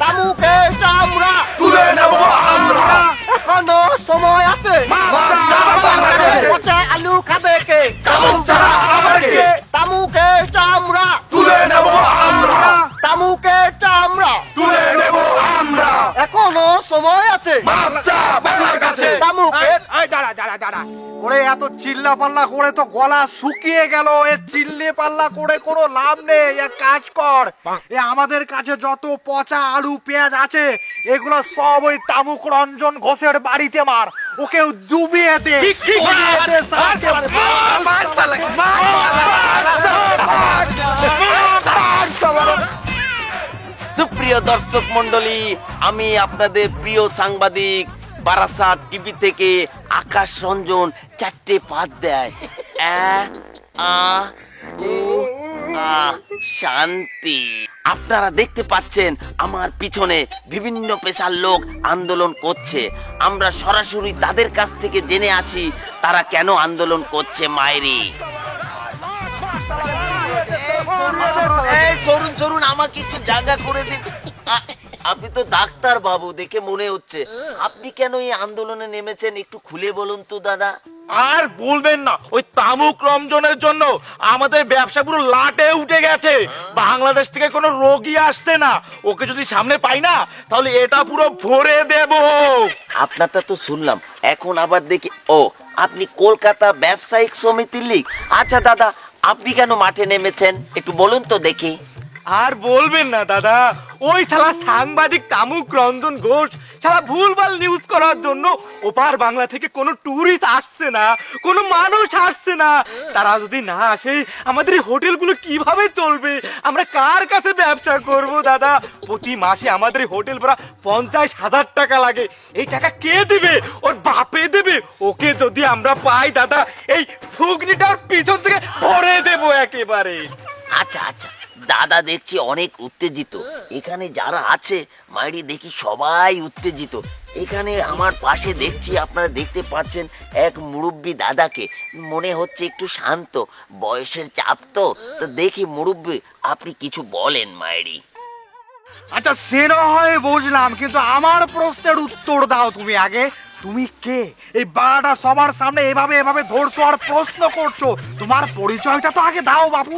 তামুকের চামড়া তুলে নেব আমরা। এখনও সময় আছে। বাচ্চা, বাচ্চা। পচা আলু খাবে কে? তামুক ছাড়া আবার কে? তামুকের চামড়া তুলে নেব আমরা। তামুকের চামড়া তুলে নেব আমরা। এখনও সময় আছে বাচ্চা বাংলার কাছে তামুকের এই দাঁড়া। ওরে এত চিল্লা পাল্লা করে তো গলা শুকিয়ে গেল। এ চিল্লে পাল্লা করে কোনো লাভ নেই। এক কাজ কর। এ আমাদের কাছে যত পচা আলু পেঁয়াজ আছে এগুলো সব ওই তামুক রঞ্জন ঘোষের বাড়িতে মার। ওকে ডুবিয়ে দে। ডুবিয়ে দে, সাথে সুপ্রিয় দর্শক মন্ডলী আমি আপনাদের প্রিয় সাংবাদিক বারাসাত টিভি থেকে আকাশ রঞ্জন চারটে পাত দেয়। উ, শান্তি। আপনারা দেখতে পাচ্ছেন আমার পিছনে বিভিন্ন পেশার লোক আন্দোলন করছে। আমরা সরাসরি তাদের কাছ থেকে জেনে আসি তারা কেন আন্দোলন করছে মায়েরি চরুন চরুন আমাকে একটু জায়গা করে দিন। আপনি তো ডাক্তার বাবু দেখে মনে হচ্ছে। আপনি কেন এই আন্দোলনে নেমেছেন? একটু খুলে বলুন তো দাদা। আর বলবেন না ওই তামুক রমজনের জন্য আমাদের ব্যবসা পুরো লাটে উঠে গেছে। বাংলাদেশ থেকে কোনো রোগী আসছে না। ওকে যদি সামনে পাই না তাহলে এটা পুরো ভরে দেব। আপনারটা তো শুনলাম এখন আবার দেখি। ও আপনি কলকাতা ব্যবসায়িক সমিতির লীগ। আচ্ছা দাদা আপনি কেন মাঠে নেমেছেন? একটু বলুন তো দেখি। আর বলবেন না, দাদা। ওই শালা সাংবাদিক তামুক রঞ্জন ঘোষ সারা ভুলভাল নিউজ করার জন্য ওপার বাংলা থেকে কোনো টুরিস্ট আসছে না, কোনো মানুষ আসছে না। তারা যদি না আসে, আমাদের এই হোটেলগুলো কীভাবে চলবে? আমরা কার কাছে ব্যবসা করব, দাদা? প্রতি মাসে আমাদের এই হোটেল ভাড়া পঞ্চাশ হাজার টাকা লাগে। এই টাকা কে দেবে? ওর বাপে দেবে। ওকে যদি আমরা পাই, দাদা, এই ফুগনিটার পিছন থেকে ভরে দেবো একেবারে। আচ্ছা আচ্ছা। দাদা দেখছি অনেক উত্তেজিত। এখানে যারা আছে মাইরি দেখি সবাই উত্তেজিত। এখানে আমার পাশে দেখছি আপনারা দেখতে পাচ্ছেন এক মুরব্বী দাদাকে। মনে হচ্ছে একটু শান্ত বয়সের চাপ তো। তো দেখি মুরব্বী আপনি কিছু বলেন মায়েরি আচ্ছা সে না হয় বুঝলাম কিন্তু আমার প্রশ্নের উত্তর দাও তুমি আগে। তুমি কে? এই বাড়াটা সবার সামনে এভাবে এভাবে ধরছো আর প্রশ্ন করছ। তোমার পরিচয়টা তো আগে দাও বাবু।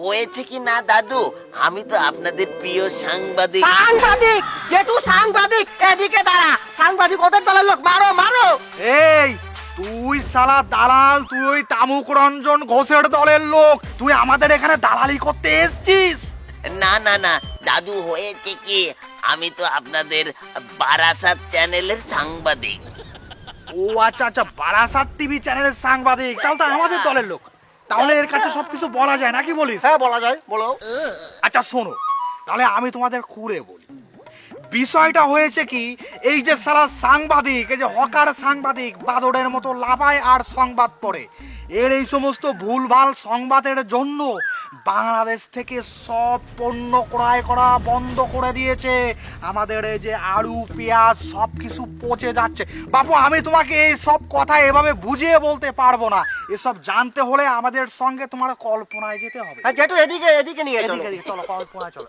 হয়েছে কি না দাদু? আমি তো আপনাদের প্রিয় সাংবাদিক। সাংবাদিক! জেঠু সাংবাদিক! এদিকে দাঁড়া। সাংবাদিক ওদের দলের লোক। মারো মারো! এই তুই সালা দালাল তুই ওই তামুক রঞ্জন ঘোষের দলের লোক। তুই আমাদের এখানে দালালি করতে এসছিস? না না না। দাদু হয়েছে কি? আমি তো আপনাদের বারাসাত চ্যানেলের সাংবাদিক। ও আচ্ছা আচ্ছা বারাসাত টিভি চ্যানেলের সাংবাদিক। তাহলে তো আমাদের দলের লোক। তাহলে এর কাছে সবকিছু বলা যায় নাকি বলিস? হ্যাঁ বলা যায় বলো। আচ্ছা শোনো। তাহলে আমি তোমাদের খুঁড়ে বলি। বিষয়টা হয়েছে কি এই যে সারা সাংবাদিক এই যে হকার সাংবাদিক বাদরের মতো লাফায় আর সংবাদ পড়ে এর এই সমস্ত ভুলভাল সংবাদের জন্য বাংলাদেশ থেকে সব পণ্য ক্রয় করা বন্ধ করে দিয়েছে। আমাদের এই যে আলু পেঁয়াজ সব কিছু পচে যাচ্ছে। বাপু আমি তোমাকে এই সব কথা এভাবে বুঝিয়ে বলতে পারব না। এসব জানতে হলে আমাদের সঙ্গে তোমার কল্পনায় যেতে হবে। হ্যাঁ জেঠু এদিকে এদিকে নিয়ে এদিকে চলো কল্পনায় চলো।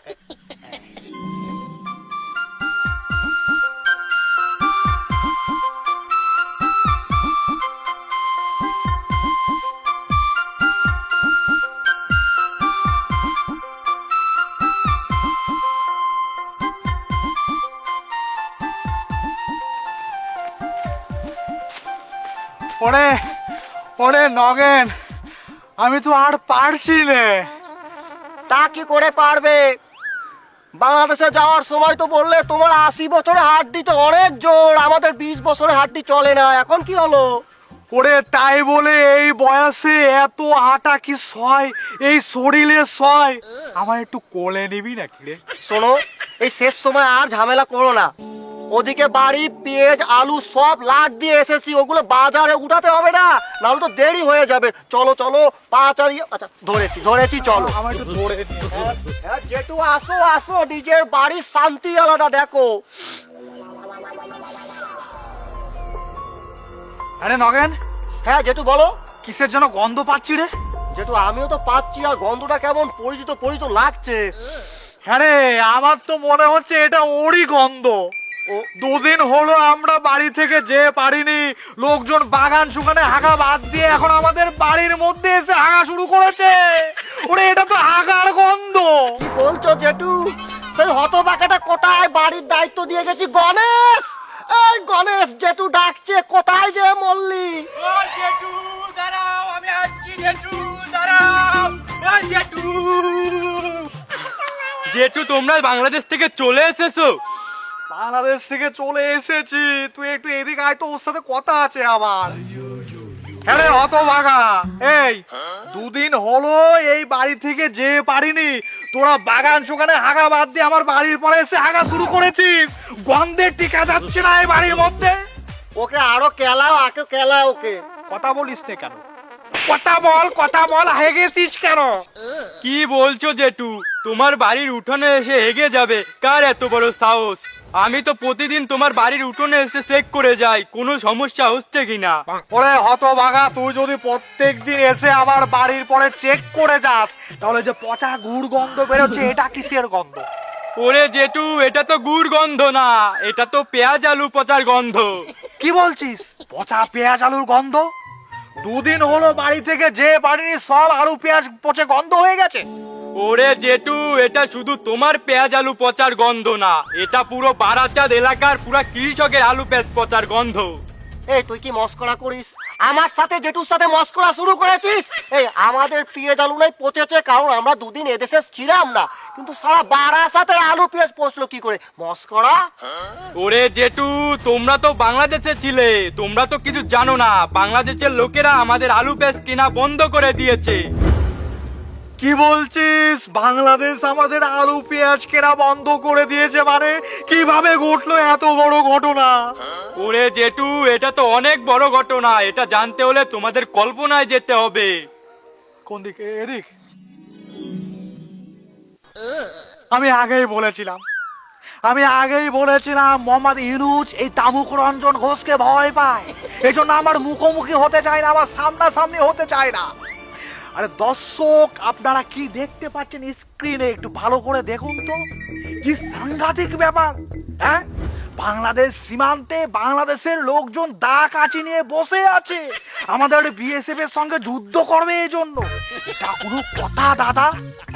ওরে ওরে নগেন আমি তো আর পারছি না। তা কি করে পারবে? বাংলাদেশে যাওয়ার সময় তো বললে তোমার আশি বছরে হাড্ডি তো অনেক জোর আমাদের বিশ বছরে হাড্ডি চলে না এখন কি হলো? ওরে তাই বলে এই বয়সে এত আটা কি সয় এই শরীরে সয়? আমার একটু কোলে নিবি নাকি রে? শোনো এই শেষ সময় আর ঝামেলা করো না। ওদিকে বাড়ি পেঁয়াজ আলু সব লাট দিয়ে এসেছি। ওগুলো বাজারে উঠাতে হবে না নাহলে তো দেরি হয়ে যাবে। চলো চলো পা চালিয়ে আচ্ছা ধরেছি ধরেছি চলো। নে। হ্যাঁ, জেঠু আসো আসো নিজের বাড়ির শান্তি আলাদা দেখো। আরে নগেন হ্যাঁ জেঠু বলো। কিসের জন্য গন্ধ পাচ্ছি রে? যেটু আমিও তো পাচ্ছি আর গন্ধটা কেমন পরিচিত পরিচিত লাগছে। হ্যাঁ রে আমার তো মনে হচ্ছে এটা ওরই গন্ধ। দুদিন হলো আমরা বাড়ি থেকে যে পারিনি লোকজন বাগান শুকানে হাগা বাদ দিয়ে এখন আমাদের বাড়ির মধ্যে এসে হাগা শুরু করেছে। ওরে এটা তো হাগার গন্ধ। কি বলছো জেঠু? সেই হতবাকাটা কোথায়? বাড়ির দায়িত্ব দিয়ে গেছি গণেশ। এই গণেশ জেঠু ডাকছে কোথায় যে মল্লি জেঠু তোমরা বাংলাদেশ থেকে চলে এসেছ? বাংলাদেশ থেকে চলে এসেছি। তুই একটু এদিক আয় তো ওর সাথে কথা আছে আবার। হ্যাঁ রে, হতভাগা। এই দুদিন হলো এই বাড়ি থেকে যে পারিনি। তোরা বাগান শুকানে হাগা বাদ দিয়ে আমার বাড়ির পরে এসে হাগা শুরু করেছিস। গন্ধে টিকা যাচ্ছে না এই বাড়ির মধ্যে। ওকে আরও কেলাও আকে কেলাও ওকে। কথা বলিস না কেন? কথা বল কথা বল হেগেছিস কেন? কি বলছো জেঠু? তোমার বাড়ির উঠোনে এসে হেগে যাবে। কার এত বড় সাহস? আমি তো প্রতিদিন তোমার বাড়ির উঠোনে এসে চেক করে যাই কোনো সমস্যা হচ্ছে কিনা? ওরে হতভাগা তুই যদি প্রত্যেক দিন এসে আমার বাড়ির পরে চেক করে যাস তাহলে যে পচা গুড় গন্ধ বেরোচ্ছে এটা কিসের গন্ধ? ওরে জেঠু এটা তো গুড় গন্ধ না এটা তো পেঁয়াজ আলু পচার গন্ধ। কি বলছিস? পচা পেঁয়াজ আলুর গন্ধ? দুদিন হলো বাড়ি থেকে যে বাড়ির সব আলু পেঁয়াজ পচে গন্ধ হয়ে গেছে। ওরে জেটু এটা শুধু তোমার পেঁয়াজ আলু পচার গন্ধ না, এটা পুরো বারাচাঁদ এলাকার পুরা কৃষকের আলু পেঁয়াজ পচার গন্ধ। এই, তুই কি মস্করা করিস? আমার সাথে জেঠুর সাথে মস্করা শুরু করেছিস? এই, আমাদের পিয়ে আলু নাই পচেছে, কারণ আমরা দুদিন এদেশে ছিলাম না। কিন্তু সারা বারাসাতের আলু পেঁয়াজ পচলো কি করে? মস্করা? ওরে জেঠু, তোমরা তো বাংলাদেশে ছিলে। তোমরা তো কিছু জানো না, বাংলাদেশের লোকেরা আমাদের আলু পেঁয়াজ কেনা বন্ধ করে দিয়েছে। কি বলছিস? বাংলাদেশ আমাদের আলু পেঁয়াজ কেনা বন্ধ করে দিয়েছে মানে? কীভাবে ঘটলো এত বড় ঘটনা? ওরে জেঠু এটা তো অনেক বড় ঘটনা। এটা জানতে হলে তোমাদের কল্পনায় যেতে হবে। কোন দিকে? এদিক। আমি আগেই বলেছিলাম। আমি আগেই বলেছিলাম মোহাম্মদ ইউনুস এই তামুক রঞ্জন ঘোষকে ভয় পায়। এই জন্য আমার মুখোমুখি হতে চায় না আমার সামনাসামনি হতে চায় না। আরে দর্শক, আপনারা কি দেখতে পাচ্ছেন স্ক্রিনে? একটু ভালো করে দেখুন তো। কি সাংঘাতিক ব্যাপার হ্যাঁ? বাংলাদেশ সীমান্তে বাংলাদেশের লোকজন দা কাচি নিয়ে বসে আছে। আমাদের বিএসএফ এর সঙ্গে যুদ্ধ করবে এই জন্য এটা কোনো কথা, দাদা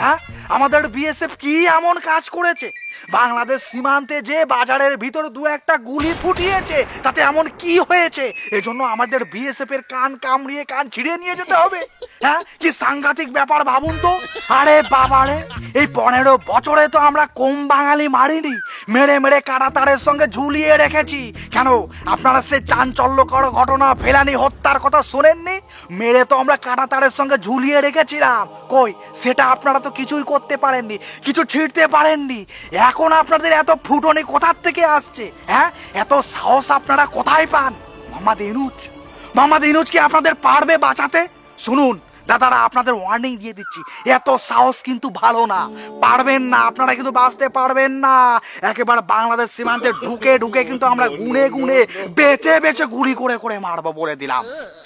হ্যাঁ? আমাদের বিএসএফ কি এমন কাজ করেছে? বাংলাদেশ সীমান্তে যে বাজারের ভিতর দু একটা গুলি ফুটিয়েছে, তাতে এমন কি হয়েছে? এজন্য আমাদের বিএসএফ এর কান কামড়িয়ে কান ছিঁড়ে নিয়ে যেতে হবে। হ্যাঁ? কি সাংঘাতিক ব্যাপার ভাবুন তো? আরে বাবারে, এই পনেরো বছরে তো আমরা কম বাঙালি মারিনি। মেরে মেরে কারাতারের সঙ্গে ঝুলিয়ে রেখেছি। কেন, আপনারা সে চাঞ্চল্যকর ঘটনা, ফেলানি, হত্যার কথা শোনেননি? মেরে তো আমরা কারাতারের সঙ্গে ঝুলিয়ে রেখেছিলাম। কই, সেটা আপনারা তো কিছুই করতে পারেননি, কিছু ছিঁড়তে পারেননি। এখন আপনাদের এত ফুটনি কোথার থেকে আসছে হ্যাঁ? এত সাহস আপনারা কোথায় পান? মোহাম্মদ ইনুজ মোহাম্মদ ইনুজ কি আপনাদের পারবে বাঁচাতে? শুনুন দাদারা, আপনাদের ওয়ার্নিং দিয়ে দিচ্ছি। এত সাহস কিন্তু ভালো না। পারবেন না, আপনারা কিন্তু বাঁচতে পারবেন না। একেবারে বাংলাদেশ সীমান্তে ঢুকে ঢুকে কিন্তু আমরা গুনে গুনে, বেঁচে বেঁচে গুলি করে করে মারবো বলে দিলাম।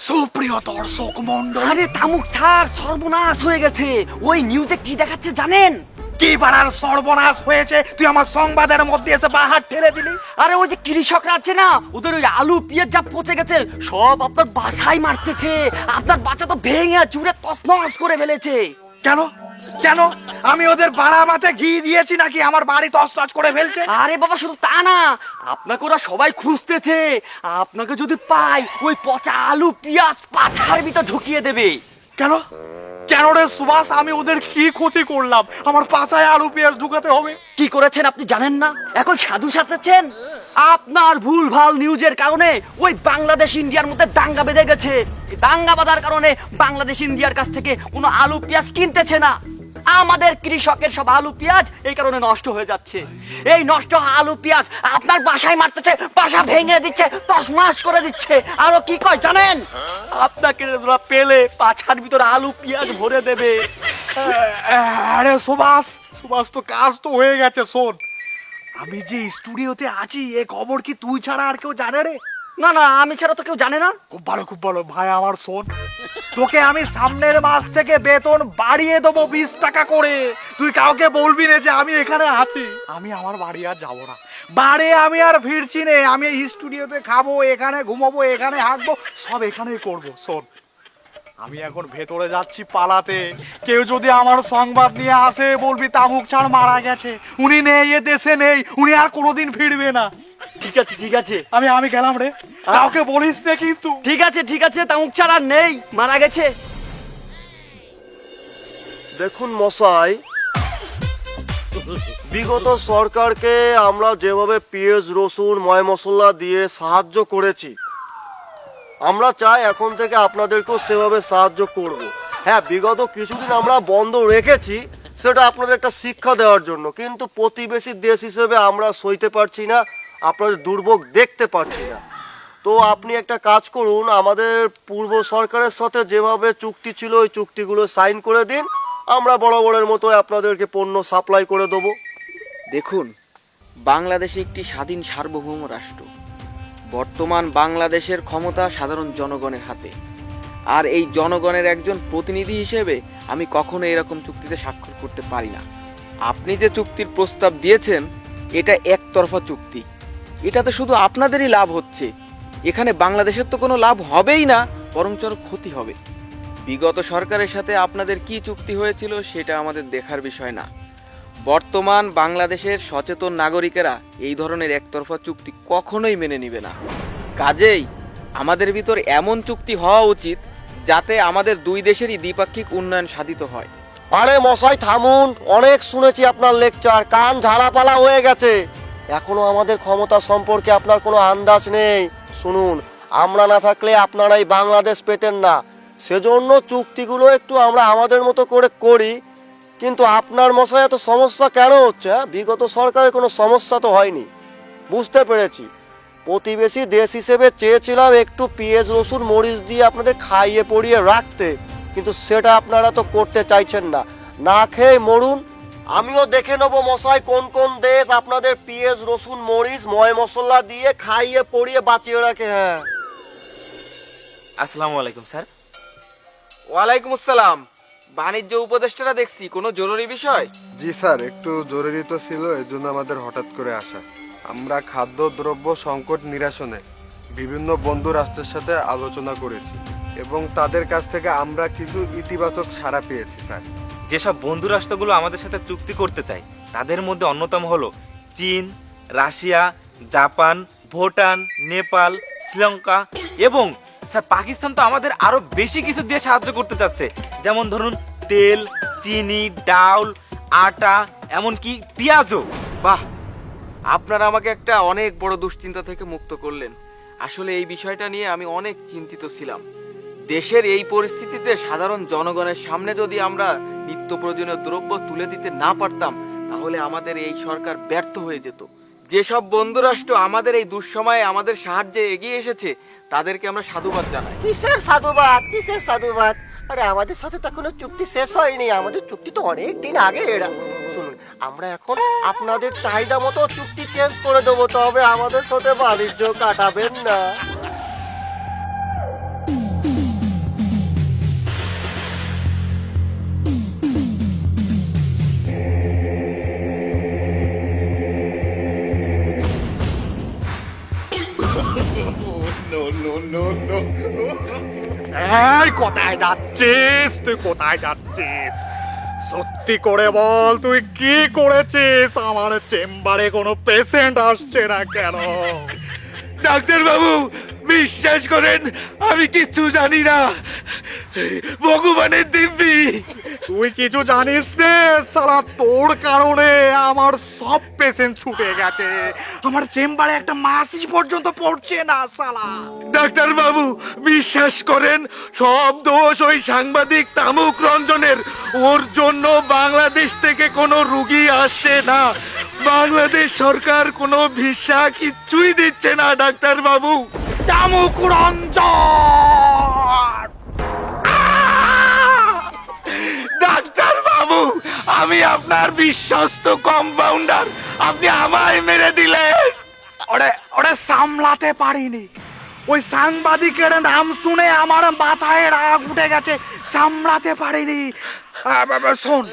সুপ্রিয় দর্শক মন্ডল আরে থামুক স্যার, সর্বনাশ হয়ে গেছে। ওই নিউজে কি দেখাচ্ছে জানেন? কি বানার সর্বনাশ হয়েছে? তুই আমার সংবাদের মধ্যে এসে বাহার ঠেলে দিলি? আরে ওই যে কৃষকরা আছে না ওদের ওই আলু পেঁয়াজ যা পচে গেছে সব আপনার বাসায় মারতেছে। আপনার বাচ্চা তো ভেঙে চুরে তছনছ করে ফেলেছে। কেন? কেন? আমি ওদের বাড়াবাতে ঘি দিয়েছি নাকি আমার বাড়ি তছনছ করে ফেলছে? আরে বাবা শুধু তা না আপনাকে ওরা সবাই খুঁজতেছে। আপনাকে যদি পাই ওই পচা আলু পেঁয়াজ পাছার ভিতর ঢুকিয়ে দেবে। কেন? কেন রে সুভাষ? আমি ওদের কি ক্ষতি করলাম? আমার পাঁচায় আলু পেঁয়াজ ঢুকাতে হবে। কি করেছেন আপনি জানেন না? এখন সাধু সাজাচ্ছেন আপনার ভুল ভালো নিউজের কারণে ওই বাংলাদেশ ইন্ডিয়ার মধ্যে দাঙ্গা বেঁধে গেছে। দাঙ্গা বাঁধার কারণে বাংলাদেশ ইন্ডিয়ার কাছ থেকে কোনো আলু পেঁয়াজ কিনতেছে না। আমাদের কৃষকের সব আলু পেঁয়াজ এই কারণে নষ্ট হয়ে যাচ্ছে। এই নষ্ট আলু পেঁয়াজ আপনার বাসায় মারতেছে বাসা ভেঙে দিচ্ছে তসমাস করে দিচ্ছে। আরও কি কয় জানেন? আপনাকে পেলে পাছার ভিতরে আলু পেঁয়াজ ভরে দেবে। আরে সুভাষ সুভাষ তো কাজ তো হয়ে গেছে শোন। আমি যে স্টুডিওতে আছি এ খবর কি তুই ছাড়া আর কেউ জানে রে? না না আমি ছাড়া তো কেউ জানে না। খুব ভালো খুব ভালো। ভাই আমার শোন তোকে আমি সামনের মাস থেকে বেতন বাড়িয়ে দেবো বিশ টাকা করে। তুই কাউকে বলবি না যে আমি এখানে আছি। আমি আমার বাড়ি আর যাব না। বাড়ি আমি আর ফিরছি নে। আমি স্টুডিওতে খাব, এখানে ঘুমাবো, এখানে হাঁকবো সব এখানেই করব। শোন, আমি এখন ভেতরে যাচ্ছি পালাতে। কেউ যদি আমার সংবাদ নিয়ে আসে, বলবি, তামুক ছাড় মারা গেছে। উনি নেই, এ দেশে নেই। উনি আর কোনোদিন ফিরবে না। ঠিক আছে ঠিক আছে। আমি আমি গেলাম রে। কাউকে বলিস না কিন্তু। ঠিক আছে ঠিক আছে তামুক ছাড়া নেই মারা গেছে। দেখুন মশাই বিগত সরকারকে আমরা যেভাবে পেঁয়াজ রসুন ময় মশলা দিয়ে সাহায্য করেছি আমরা চাই এখন থেকে আপনাদেরকেও সেভাবে সাহায্য করব। হ্যাঁ বিগত কিছুদিন আমরা বন্ধ রেখেছি সেটা আপনাদের একটা শিক্ষা দেওয়ার জন্য কিন্তু প্রতিবেশী দেশ হিসেবে আমরা সইতে পারছি না। আপনাদের দুর্ভোগ দেখতে পারছি না। তো আপনি একটা কাজ করুন, আমাদের পূর্ব সরকারের সাথে যেভাবে চুক্তি ছিল, ওই চুক্তিগুলো সাইন করে দিন। আমরা বরাবরের মতো আপনাদেরকে পণ্য সাপ্লাই করে দেবো। দেখুন, বাংলাদেশ একটি স্বাধীন সার্বভৌম রাষ্ট্র। বর্তমান বাংলাদেশের ক্ষমতা সাধারণ জনগণের হাতে। আর এই জনগণের একজন প্রতিনিধি হিসেবে আমি কখনো এরকম চুক্তিতে স্বাক্ষর করতে পারি না। আপনি যে চুক্তির প্রস্তাব দিয়েছেন, এটা একতরফা চুক্তি। এটাতে শুধু আপনাদেরই লাভ হচ্ছে। এখানে বাংলাদেশের তো কোনো লাভ হবেই না, বরঞ্চ ক্ষতি হবে। বিগত সরকারের সাথে আপনাদের কি চুক্তি হয়েছিল সেটা আমাদের দেখার বিষয় না। বর্তমান বাংলাদেশের সচেতন নাগরিকেরা এই ধরনের একতরফা চুক্তি কখনোই মেনে নিবে না। কাজেই আমাদের ভিতর এমন চুক্তি হওয়া উচিত যাতে আমাদের দুই দেশেরই দ্বিপাক্ষিক উন্নয়ন সাধিত হয়। আরে মশাই, থামুন। অনেক শুনেছি আপনার লেকচার। কান ঝাড়াপালা হয়ে গেছে। এখনও আমাদের ক্ষমতা সম্পর্কে আপনার কোনো আন্দাজ নেই। শুনুন, আমরা না থাকলে আপনারাই বাংলাদেশ পেতেন না। সেজন্য চুক্তিগুলো একটু আমরা আমাদের মতো করে করি। কিন্তু আপনার মশাই এত সমস্যা কেন হচ্ছে হ্যাঁ? বিগত সরকারের কোনো সমস্যা তো হয়নি। বুঝতে পেরেছি। প্রতিবেশী দেশ হিসেবে চেয়েছিলাম একটু পেঁয়াজ, রসুন, মরিচ দিয়ে আপনাদের খাইয়ে পড়িয়ে রাখতে। কিন্তু সেটা আপনারা তো করতে চাইছেন না। না খেয়ে মরুন আমিও দেখে নেব মশাই কোন কোন দেশ আপনাদের পেঁয়াজ রসুন মরিচ ময় মশলা দিয়ে খাইয়ে পড়িয়ে বাঁচিয়ে রাখে হ্যাঁ। আসসালামু আলাইকুম স্যার। ওয়ালাইকুম আসসালাম। বাণিজ্য উপদেষ্টারা দেখছি কোনো জরুরি বিষয়? জি স্যার একটু জরুরি তো ছিল এর জন্য আমাদের হঠাৎ করে আসা। আমরা খাদ্য দ্রব্য সংকট নিরসনে বিভিন্ন বন্ধু রাষ্ট্রের সাথে আলোচনা করেছি এবং তাদের কাছ থেকে আমরা কিছু ইতিবাচক সাড়া পেয়েছি স্যার। যেসব বন্ধু রাষ্ট্রগুলো আমাদের সাথে চুক্তি করতে চায়, তাদের মধ্যে অন্যতম হলো চীন, রাশিয়া, জাপান, ভুটান, নেপাল, শ্রীলঙ্কা এবং, স্যার, পাকিস্তান তো আমাদের আরও বেশি কিছু দিয়ে সাহায্য করতে চাচ্ছে। যেমন ধরুন, তেল, চিনি, ডাউল, আটা, এমনকি পেঁয়াজও। বাহ! আপনারা আমাকে একটা অনেক বড় দুশ্চিন্তা থেকে মুক্ত করলেন। আসলে এই বিষয়টা নিয়ে আমি অনেক চিন্তিত ছিলাম। দেশের এই পরিস্থিতিতে সাধারণ জনগণের সামনে যদি আমরা নিত্য প্রয়োজনীয় দ্রব্য তুলে দিতে না পারতাম, তাহলে আমাদের এই সরকার ব্যর্থ হয়ে যেত। যেসব বন্ধুরাষ্ট্র আমাদের এই দুঃসময়ে আমাদের সাহায্যে এগিয়ে এসেছে, তাদেরকে আমরা সাধুবাদ জানাই। কিসের সাধুবাদ? কিসের সাধুবাদ? আরে, আমাদের সাথে তো এখনও চুক্তি শেষ হয়নি। আমাদের চুক্তি তো অনেক দিন আগে এরা। শুনুন, আমরা এখন আপনাদের চাহিদা মতো চুক্তি চেঞ্জ করে দেবো, তবে আমাদের সাথে বাণিজ্য কাটাবেন না। এই কোথায় যাচ্ছিস? তুই কোথায় যাচ্ছিস? সত্যি করে বল তুই কি করেছিস? আমার চেম্বারে কোনো পেশেন্ট আসছে না কেন? ডাক্তার বাবু বিশ্বাস করেন আমি কিচ্ছু জানি না। ভগবানের দিব্যি। তুই কিছু জানিস রে সালা তোর কারণে আমার সব পেশেন্ট ছুটে গেছে। আমার চেম্বারে একটা মাসি পর্যন্ত পড়ছে না সালা। ডাক্তার বাবু বিশ্বাস করেন সব দোষ ওই সাংবাদিক তামুক রঞ্জনের। ওর জন্য বাংলাদেশ থেকে কোনো রুগী আসছে না। বাংলাদেশ সরকার কোনো ভিসা কিচ্ছুই দিচ্ছে না ডাক্তার বাবু তামুক রঞ্জন! আমি আপনার বিশ্বস্ত কম্পাউন্ডার আপনি আমায় মেরে দিলেন। ওরে ওরে সামলাতে পারিনি। ওই সাংবাদিকের নাম শুনে আমার মাথায় রাগ উঠে গেছে। সামলাতে পারিনি। বা, শোন।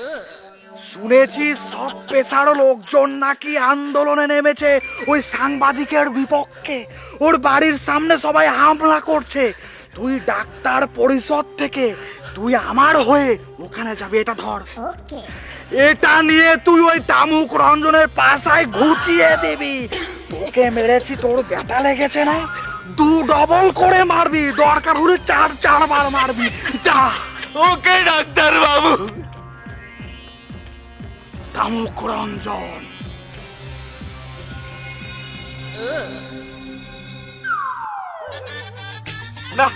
শুনেছি সব পেশার লোকজন নাকি আন্দোলনে নেমেছে ওই সাংবাদিকের বিপক্ষে। ওর বাড়ির সামনে সবাই হামলা করছে। তুই ডাক্তার পরিষদ থেকে তুই আমার হয়ে ওখানে যাবি এটা ধর। এটা নিয়ে তুই ওই তামুক রঞ্জনের পাশায় ঘুচিয়ে দিবি। তোকে মেরেছি তোর ব্যথা লেগেছে না? দু ডবল করে মারবি দরকার হলে চার চারবার মারবি। যা। ওকে ডাক্তার বাবু তামুক রঞ্জন। না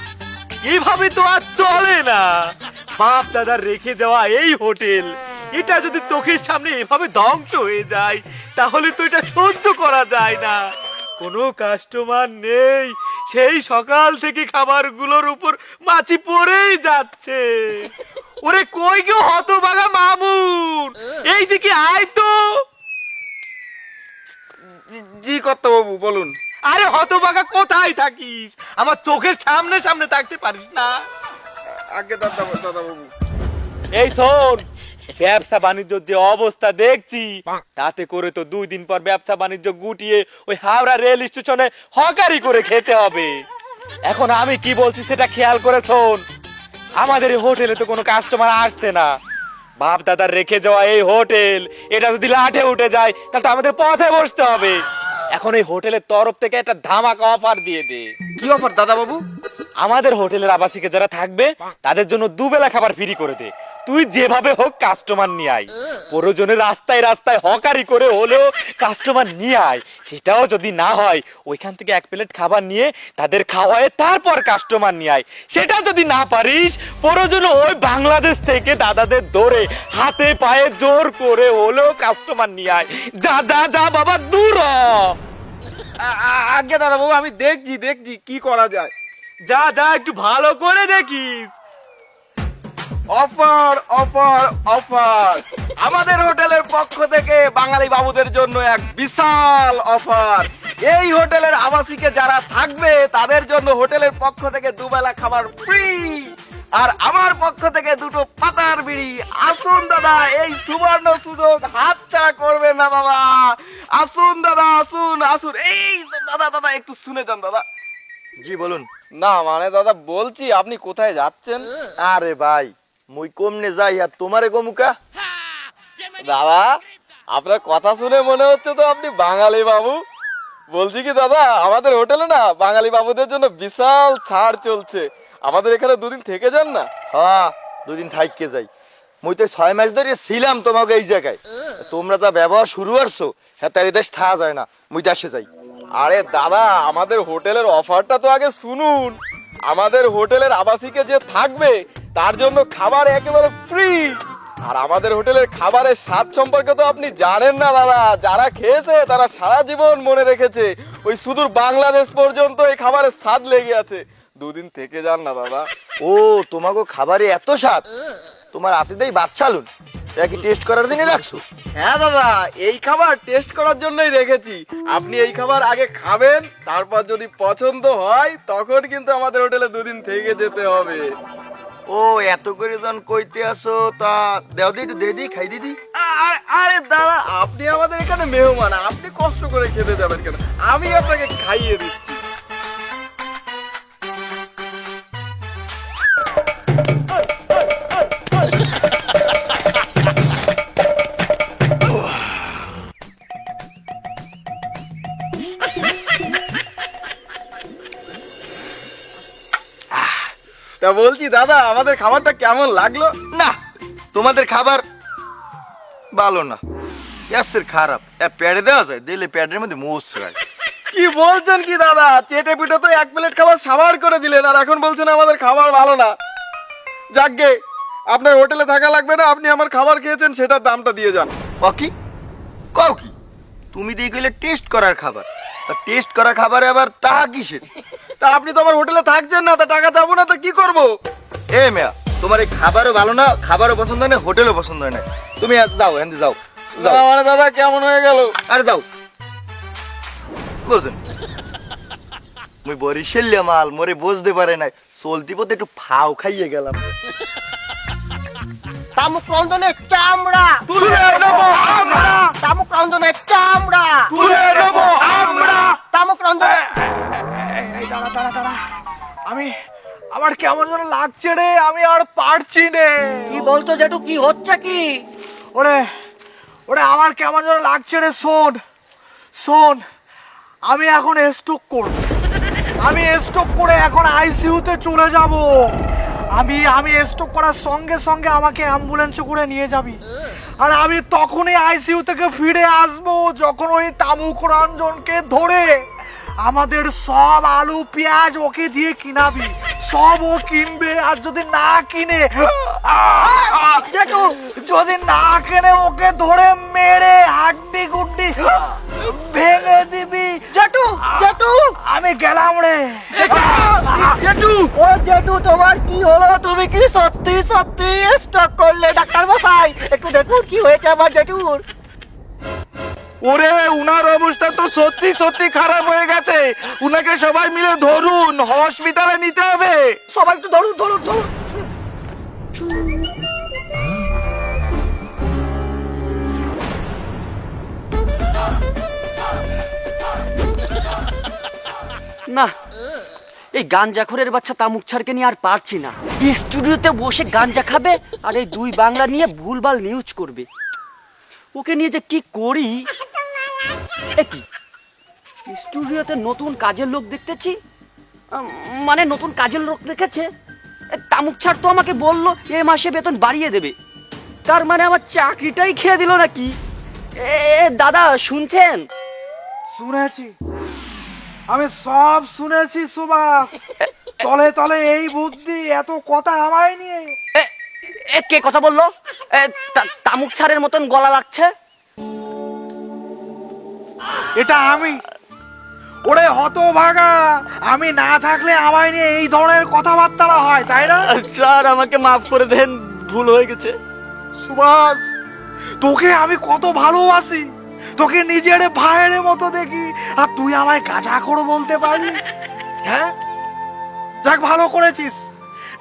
এভাবে তো আর চলে না। বাপ দাদার রেখে যাওয়া এই হোটেল, এটা যদি চোখের সামনে এভাবে ধ্বংস হয়ে যায়, তাহলে তো এটা সহ্য করা যায় না। কোনো কাস্টমার নেই, সেই সকাল থেকে খাবারগুলোর উপর মাছি পড়েই যাচ্ছে। ওরে কই কেউ হতবাগা মামুন? এইদিকে আয় তো। জি কর্তাবাবু, বলুন। আরে হতবাগা কোথায় থাকিস? আমার চোখের সামনে সামনে থাকতে পারিস না। আগে দাদা দাদাবাবু এই শোন ব্যবসা বাণিজ্যর যে অবস্থা দেখছি তাতে করে তো দুই দিন পর ব্যবসা বাণিজ্য গুটিয়ে ওই হাওড়া রেল স্টেশনে হকারি করে খেতে হবে। এখন আমি কি বলছি সেটা খেয়াল করে শোন আমাদের এই হোটেলে তো কোনো কাস্টমার আসছে না। বাপ দাদার রেখে যাওয়া এই হোটেল এটা যদি লাঠে উঠে যায় তাহলে তো আমাদের পথে বসতে হবে। এখন এই হোটেলের তরফ থেকে একটা ধামাকা অফার দিয়ে দে। কি অফার দাদা বাবু আমাদের হোটেলের আবাসিকে যারা থাকবে তাদের জন্য দুবেলা খাবার ফ্রি করে দে। তুই যেভাবে হোক কাস্টমার নিয়ে আয়। প্রয়োজনে রাস্তায় রাস্তায় হকারি করে হলেও কাস্টমার নিয়ে আয়। সেটাও যদি না হয়, ওইখান থেকে এক প্লেট খাবার নিয়ে তাদের খাওয়ায় তারপর কাস্টমার নিয়ে আয়। সেটা যদি না পারিস, প্রয়োজনে ওই বাংলাদেশ থেকে দাদাদের ধরে হাতে পায়ে জোর করে হলেও কাস্টমার নিয়ে আয়। যা যা যা বাবা, দূর। আগে দাদাবাবু আমি দেখছি দেখছি কি করা যায়। যা যা, একটু ভালো করে দেখিস। অফার অফার অফার আমাদের হোটেলের পক্ষ থেকে বাঙালি বাবুদের জন্য এক বিশাল অফার এই হোটেলের আবাসিকে যারা থাকবে তাদের জন্য হোটেলের পক্ষ থেকে দুবেলা খাবার ফ্রি আর আমার পক্ষ থেকে দুটো পাতার বিড়ি। আসুন দাদা এই সুবর্ণ সুযোগ হাত ছাড়া করবেন না বাবা। আসুন দাদা আসুন আসুন। এই দাদা দাদা একটু শুনে যান দাদা। জি বলুন। না মানে দাদা বলছি আপনি কোথায় যাচ্ছেন? আরে ভাই মুই কমনে যাই আর তোমারে গমুকা দাদা, আপনার কথা শুনে মনে হচ্ছে তো আপনি বাঙালি বাবু। বলছি কি দাদা, আমাদের হোটেলে না বাঙালি বাবুদের জন্য বিশাল ছাড় চলছে। আমাদের এখানে দুদিন থেকে যান না? হ্যাঁ দুদিন থাইকে যাই। মুই তো ছয় মাস ধরে ছিলাম তোমাকে এই জায়গায়। তোমরা যা ব্যবহার শুরু করছ হ্যাঁ তার দেশ থা যায় না। মুই দেশে যাই। আরে দাদা, আমাদের হোটেলের অফারটা তো আগে শুনুন। আমাদের হোটেলের আবাসিকে যে থাকবে তার জন্য খাবার একেবারে ফ্রি আর আমাদের হোটেলের খাবারের স্বাদ সম্পর্কে তো আপনি জানেন না, দাদা। যারা খেয়েছে, তারা সারা জীবন মনে রেখেছে, ওই সুদূর বাংলাদেশ পর্যন্ত এই খাবারের স্বাদ লেগে আছে। দুদিন থেকে যান না দাদা ও তোমাকে খাবারে এত স্বাদ। তোমার আতিদেই বাচ্চালুন এটা কি টেস্ট করার জন্য রাখছো? হ্যাঁ দাদা এই খাবার টেস্ট করার জন্যই রেখেছি। আপনি এই খাবার আগে খাবেন, তারপর যদি পছন্দ হয়, তখন কিন্তু আমাদের হোটেলে দুদিন থেকে যেতে হবে। ও, এত করে যখন কইতে আসো, তা দেও দি একটু, দে দি, খাই দিদি আরে আরে দাদা আপনি আমাদের এখানে মেহমান, আপনি কষ্ট করে খেতে যাবেন কেন? আমি আপনাকে খাইয়ে দিচ্ছি। বলছি দাদা আমাদের খাবারটা কেমন লাগল? না তোমাদের খাবার ভালো না। গ্যাসের খারাপ। প্যাডে দেওয়া যায় দিলে প্যাডের মধ্যে কি বলছেন কি দাদা? চেটে পিঠে তো এক প্লেট খাবার সাবার করে দিলেন আর এখন বলছেন আমাদের খাবার ভালো না। যাকগে আপনার হোটেলে থাকা লাগবে না আপনি আমার খাবার খেয়েছেন সেটার দামটা দিয়ে যান। কি? কও কি? তুমি দিয়ে গেলে টেস্ট করার খাবার। টেস্ট করা খাবারে আবার টাকা কিসের? তা আপনি তো আমার হোটেলে থাকছেন না তা টাকা যাব না তা কি করব? এ মেয়া তোমার এই খাবারও ভালো না খাবারও পছন্দ হয় না হোটেলও পছন্দ হয় না। তুমি যাও এন্দি যাও যাও। মানে দাদা কেমন হয়ে গেল? আরে যাও। বুঝুন মুই বরিশাল্য মাল মরে বুঝতে পারে নাই। চলতি পথে একটু ফাও খাইয়ে গেলাম। তামুক রঞ্জনের চামড়া। তুলে নেব আমরা। তামুক রঞ্জনের চামড়া। তুলে নেব আমরা। তামুক রঞ্জন এই দাঁড়া দাঁড়া দাঁড়া। আমি আমার কেমন যেন লাগছে রে আমি আর পারছি নে। কি বলছো জেঠু কি হচ্ছে কি? ওরে ওরে আমার কেমন যেন লাগছে রে শোন। শোন আমি এখন স্ট্রোক করব। আমি স্ট্রোক করে এখন আইসিইউতে চলে যাব। আমি আমি স্ট্রোক করার সঙ্গে সঙ্গে আমাকে অ্যাম্বুলেন্সে করে নিয়ে যাবি। আর আমি তখনই আইসিইউ থেকে ফিরে আসব যখন ওই তামুক রঞ্জনকে ধরে আমাদের সব আলু, পেঁয়াজ ওকে দিয়ে কিনাবি। সব ও কিনবে আর যদি না কিনে জেঠু যদি না কিনে ওকে ধরে মেরে হাড্ডি গুড্ডি ভেঙে দিবি। জেঠু জেঠু! আমি গেলাম রে। জেঠু ও জেঠু তোমার কি হলো? তুমি কি সত্যি সত্যি স্টক করলে? ডাক্তার মশাই একটু দেখুন কি হয়েছে আমার জেঠুর। ওরে, উনার অবস্থা তো সত্যি সত্যি খারাপ হয়ে গেছে। উনাকে সবাই মিলে ধরুন, হসপিটালে নিতে হবে। সবাই একটু ধরুন ধরুন ধরুন। না, এই গাঞ্জাখোরের বাচ্চা তামুক ছাড়কে নিয়ে আর পারছি না। স্টুডিওতে বসে গাঞ্জা খাবে আর এই দুই বাংলা নিয়ে ভুলভাল নিউজ করবে। ওকে নিয়ে যে কি করি? কি? স্টুডিওতে নতুন কাজের লোক দেখতেছি? মানে নতুন কাজের লোক রেখেছে এ, তামুক ছাড় তো আমাকে বলল এ মাসে বেতন বাড়িয়ে দেবে। তার মানে আমার চাকরিটাই খেয়ে দিল নাকি? এ দাদা শুনছেন? শুনেছি। আমি সব শুনেছি সুভাষ। তলে তলে এই বুদ্ধি এত কথা আমায় নিয়ে। কে কথা বলল? এ, তামুক ছাড়ের মতন গলা লাগছে? এটা আমি। ওরে হতভাগা আমি না থাকলে আমায় নিয়ে এই ধরনের কথাবার্তা হয় তাই না? স্যার আমাকে মাফ করে দেন ভুল হয়ে গেছে। সুভাষ তোকে আমি কত ভালোবাসি তোকে নিজের ভাইয়ের মতো দেখি আর তুই আমায় গাঁজা করে বলতে পারলি? হ্যাঁ? যাক ভালো করেছিস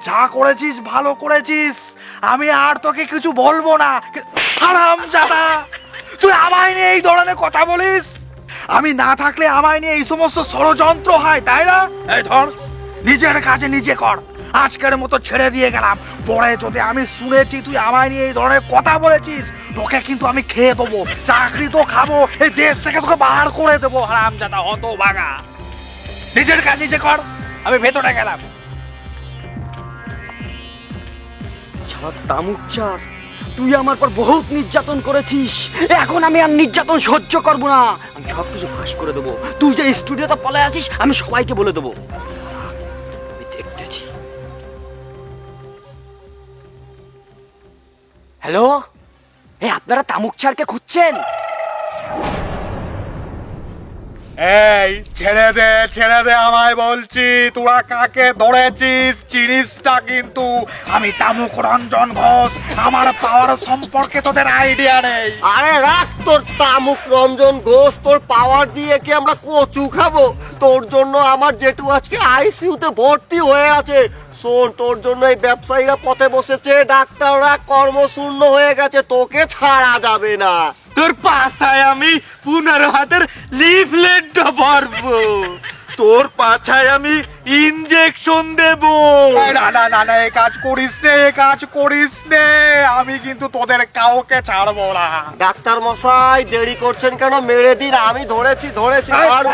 যা করেছিস ভালো করেছিস। আমি আর তোকে কিছু বলব না। হারাম জাদা তুই আমায় নিয়ে এই ধরনের কথা বলিস? আমি না থাকলে আমায় নিয়ে এই সমস্ত ষড়যন্ত্র হয়, তাই না? এই ধর, নিজের কাজে নিজে কর। আজকের মতো ছেড়ে দিয়ে গেলাম। পরে যদি আমি শুনেছি তুই আমায় নিয়ে এই ধরনের কথা বলেছিস, তোকে কিন্তু আমি খেয়ে দেবো, চাকরি তো খাব, এই দেশ থেকে তোকে বাহার করে দেবো হারাম জাদা হত ভাগা নিজের কাজ নিজে কর, আমি ভেতরে গেলাম। ছাড়া তামুক ছাড় তুই আমার পর বহুত নির্যাতন করেছিস। এখন আমি আর নির্যাতন সহ্য করব না। আমি সব কিছু ফাঁস করে দেবো। তুই যে স্টুডিওতে পলায় আছিস, আমি সবাইকে বলে দেবো। আমি দেখতেছি। হ্যালো এ আপনারা তামুক ছাড়কে খুঁজছেন? এই, ছেড়ে দে ছেড়ে দে আমায় বলছি। তোরা কাকে ধরেছিস জিনিসটা কিন্তু আমি তামুক রঞ্জন ঘোষ। আমার পাওয়ার সম্পর্কে তোদের আইডিয়া নেই। আরে রাখ তোর তামুক রঞ্জন ঘোষ, তোর পাওয়ার দিয়ে কি আমরা কচু খাব? তোর জন্য আমার জেঠু আজকে আইসিইউতে ভর্তি হয়ে আছে। শোন, তোর জন্য এই ব্যবসায়ীরা পথে বসেছে, ডাক্তাররা কর্মশূন্য হয়ে গেছে, তোকে ছাড়া যাবে না। তোর পাছায় আমি পনেরো হাতের লিফলেট ভরবো। তোর পাছায় আমি ইনজেকশন দেব। না না না না এই কাজ করিস নে এই কাজ করিস নে। আমি কিন্তু তোদের কাউকে ছাড়বো না। ডাক্তার মশাই দেরি করছেন কেন? মেরে দিন আমি ধরেছি ধরেছি আর-